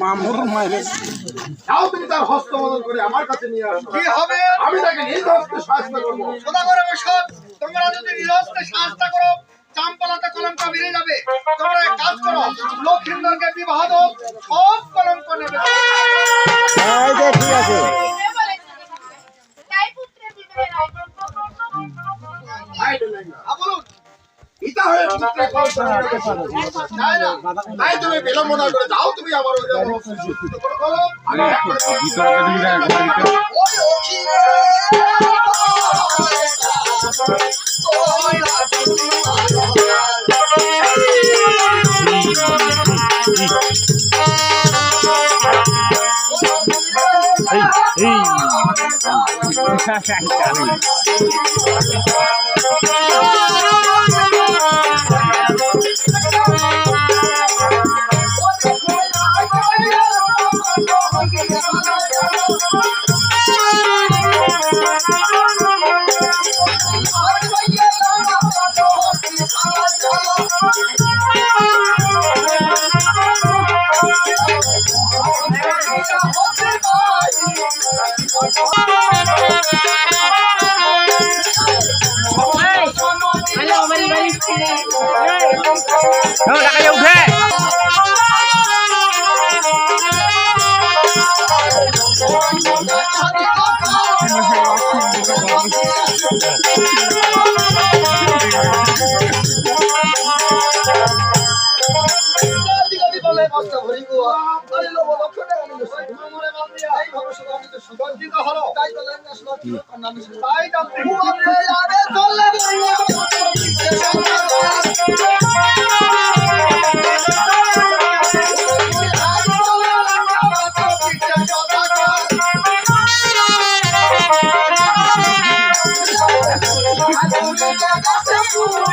মামুর মাইরে যাও তুমি তার হস্তমদন করে আমার কাছে নিয়ে আসো কি হবে? আমি তাকে নিজ হস্তে শাস্তি করব। করে বসত তোমরা যদি নিরস্তে সাহসটা করো চাম্পালাতে কলঙ্ক বেড়ে যাবে। তোমরা এক কাজ করো লক্ষিন্দরকে বিবাহ দাও সব কলঙ্ক নেবে। পিতা পুত্রের কলঙ্ক নিতে পারো। যায় না তাই তুমি বিলম্ব না করে যাও তুমি আমার ওই দেবো তো সুগন্ধিত হলো তাই বলেন না সুগন্ধিত নাম তাই জানতে ভুবনে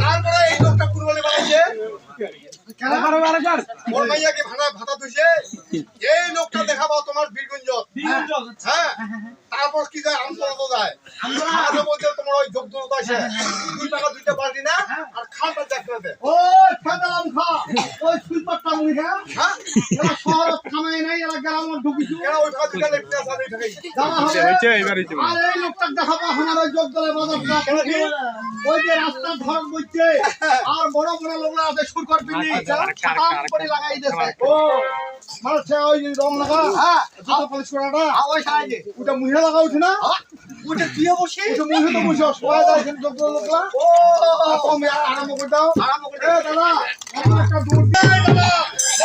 তারপরে এই লোকটা কুরবানি বানাইছে আরেকবার মোর মাইয়াকে ভাতা দিছে এই লোকটা দেখাবো তোমার বীরগঞ্জ। হ্যাঁ? তারপর কি যায়? আমতলা তো যায়। আমতলা বলতে তোমার ওই যোগ দূরতা আছে। দুই টাকা দুইটা বালতি না আর খালটা দেখতে দে। ওই খেতালাম খা। ওই সুইপারটা মুই হ্যাঁ হ্যাঁ? এরা শহরত খামাই নাই এরা গ্রামত ঢুকিছু। কেন ওই টাকা দুইটা লেফটে আছে এই টাকাই জানা হবে হয়েছে এবার আর এই লোকটাকে দেখাবো আমার ওই যোগ দলের বাজারটা কেন ওই যে রাস্তা ধর বইছে। আর বড় বড় লোকরা আছে করে লাগাই দেছে ও মানে সে ওই রং লাগা। হ্যাঁ। জুতো পলিশ করাটা। ওই সাইডে। ওটা মুহে লাগা উঠে না ওটা বসে ওটা তো বসে সবাই যায় এখানে যোগ লোকলা ও আরাম করে দাও আরাম করে এ দাদা আমার একটা দূর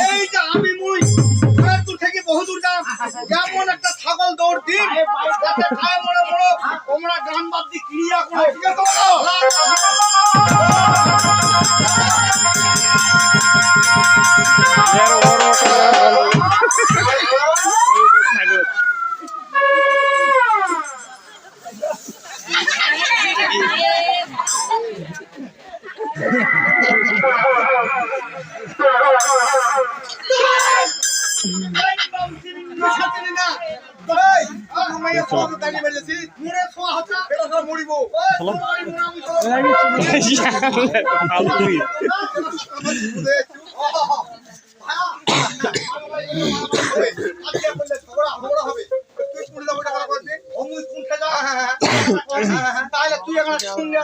এই যে আমি মুই দূর থেকে বহু দূর যাম যেমন একটা ছাগল দৌড় দিন যাতে খায় মরে মরো তোমরা গ্রাম বাদ দিয়ে ক্রিয়া করো ঠিক আছে? এর বড় করে এই, না। এই আমার মাইয়া সব দাঁড়িয়ে বেরিয়েছি মেরে ছোঁয়া হচ্ছে। এটা সব মরিব ওই, তোমারই মোড়া আমি চলো। ফালতুই আজকে বললে ঝগড়া ঝগড়া হবে তুই পুরো দাম টাকা করবি অমুক কোনটা যা? হ্যাঁ হ্যাঁ হ্যাঁ তাহলে তুই এখন শুনলে!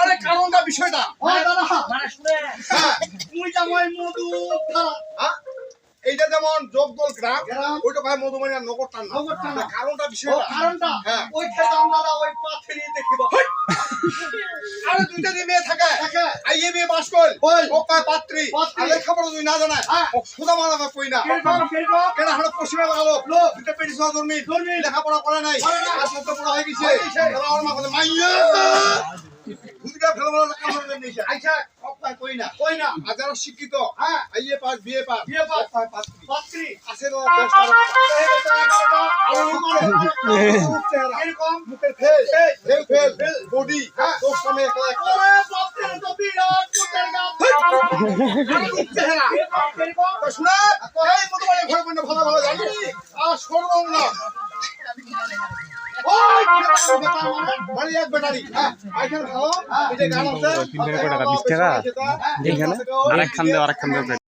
আরে কারণটা বিষয়টা দাদা হ্যাঁ তুই যেমন মধু হ্যাঁ? এইটা যেমন যোগদল গ্রাম। ওইটা ভাই মধুমণি আর নগর টান নগর টানা। কারণটা ও কারণটা। ওই খেতাম দাদা ওই পাথরি দেখিবা আরে দুইটা যে মেয়ে থাকে। থাকে। আইয়ে মেয়ে বাস কর ও কয় পাত্রী। পাত্রী। আর তুই না জানা। ও সুদা মারা কই না। কীরকম কীরকম কেন হাড় পশ্চিমে বাগালো পেটি সহ ধর্মী। ধর্মী। লেখাপড়া করে নাই। আর সত্য পড়া হয়ে গেছে। আমার মা মাইয়া। দুইটা আচ্ছা অপায় কই না কই না যারা শিক্ষিত হ্যাঁ আইয়ে পাস বিয়ে পাস বিয়ে পাস। পাত্রী আছে তো কীরকম মুখের ফেল ফেল ফেল বডি হ্যাঁ। দশটা মেয়ে একলা একটা ওরে তো বিরাট কুটের গাছ চেহারা শোনা এই মতো ভালো ভালো জানি আর সরবম তিন টাকা বিশ টাকা? আরেক খান দেও আরেক খান দেও